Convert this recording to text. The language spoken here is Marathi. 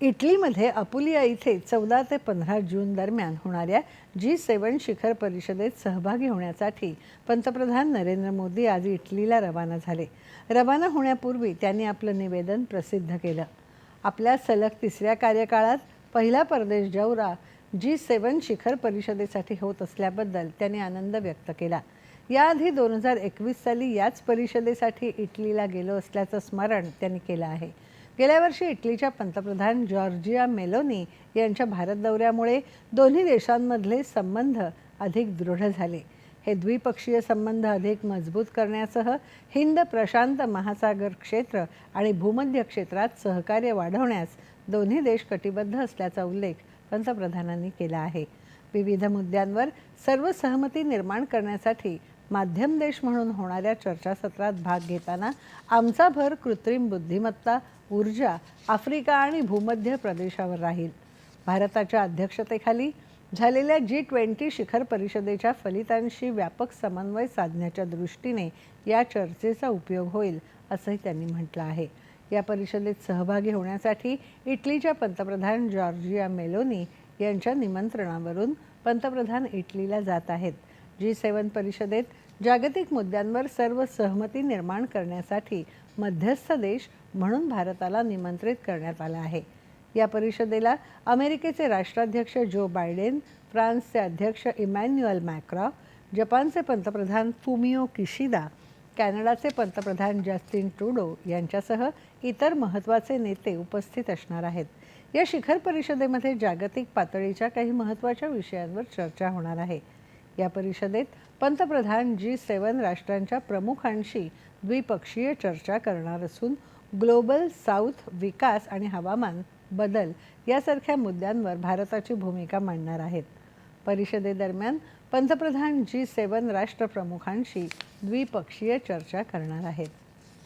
इटलीमध्ये अपुलिया इथे चौदा ते पंधरा जून दरम्यान होणाऱ्या जी सेवन शिखर परिषदेत सहभागी होण्यासाठी पंतप्रधान नरेंद्र मोदी आज इटलीला रवाना झाले. रवाना होण्यापूर्वी त्यांनी आपलं निवेदन प्रसिद्ध केलं. आपल्या सलग तिसऱ्या कार्यकाळात पहिला परदेश दौरा जी सेवन शिखर परिषदेसाठी होत असल्याबद्दल त्यांनी आनंद व्यक्त केला. याआधी दोन हजार एकवीस साली याच परिषदेसाठी इटलीला गेलो असल्याचं स्मरण त्यांनी केलं आहे. गेल्या वर्षी इटलीच्या पंतप्रधान जॉर्जिया मेलोनी यांच्या भारत दौऱ्यामुळे दोन्ही देशांमधले संबंध अधिक दृढ झाले. हे द्विपक्षीय संबंध अधिक मजबूत करण्यासह हिंद प्रशांत महासागर क्षेत्र आणि भूमध्य क्षेत्रात सहकार्य वाढवण्यास दोन्ही देश कटिबद्ध असल्याचा उल्लेख पंतप्रधानांनी केला आहे. विविध मुद्द्यांवर सर्व सहमती निर्माण करण्यासाठी माध्यम देश म्हणून होणाऱ्या चर्चासत्रात भाग घेताना आमचा भर कृत्रिम बुद्धिमत्ता ऊर्जा आफ्रिका आणि भूमध्य प्रदेशावर राहील. भारताच्या अध्यक्षतेखाली झालेल्या जी ट्वेंटी शिखर परिषदेच्या फलितांशी व्यापक समन्वय साधण्याच्या दृष्टीने या चर्चेचा उपयोग होईल असंही त्यांनी म्हटलं आहे. या परिषदेत सहभागी होण्यासाठी इटलीच्या पंतप्रधान जॉर्जिया मेलोनी यांच्या निमंत्रणावरून पंतप्रधान इटलीला जात आहेत. जी सेवन परिषदेत जागतिक मुद्द्यांवर सर्व सहमती निर्माण करण्यासाठी मध्यस्थ देश म्हणून भारताला निमंत्रित करण्यात आलं आहे. या परिषदेला अमेरिकेचे राष्ट्राध्यक्ष जो बायडेन फ्रान्सचे अध्यक्ष इमॅन्युअल मॅक्रॉ जपानचे पंतप्रधान फुमिओ किशिदा कॅनडाचे पंतप्रधान जस्टिन ट्रुडो यांच्यासह इतर महत्त्वाचे नेते उपस्थित असणार आहेत. या शिखर परिषदेमध्ये जागतिक पातळीच्या काही महत्त्वाच्या विषयांवर चर्चा होणार आहे. या परिषदेत पंतप्रधान जी सेवन राष्ट्रांच्या प्रमुखांशी द्विपक्षीय चर्चा करणार असून ग्लोबल साऊथ विकास आणि हवामान बदल यासारख्या मुद्द्यांवर भारताची भूमिका मांडणार आहेत. परिषदेदरम्यान पंतप्रधान जी सेवन राष्ट्रप्रमुखांशी द्विपक्षीय चर्चा करणार आहेत.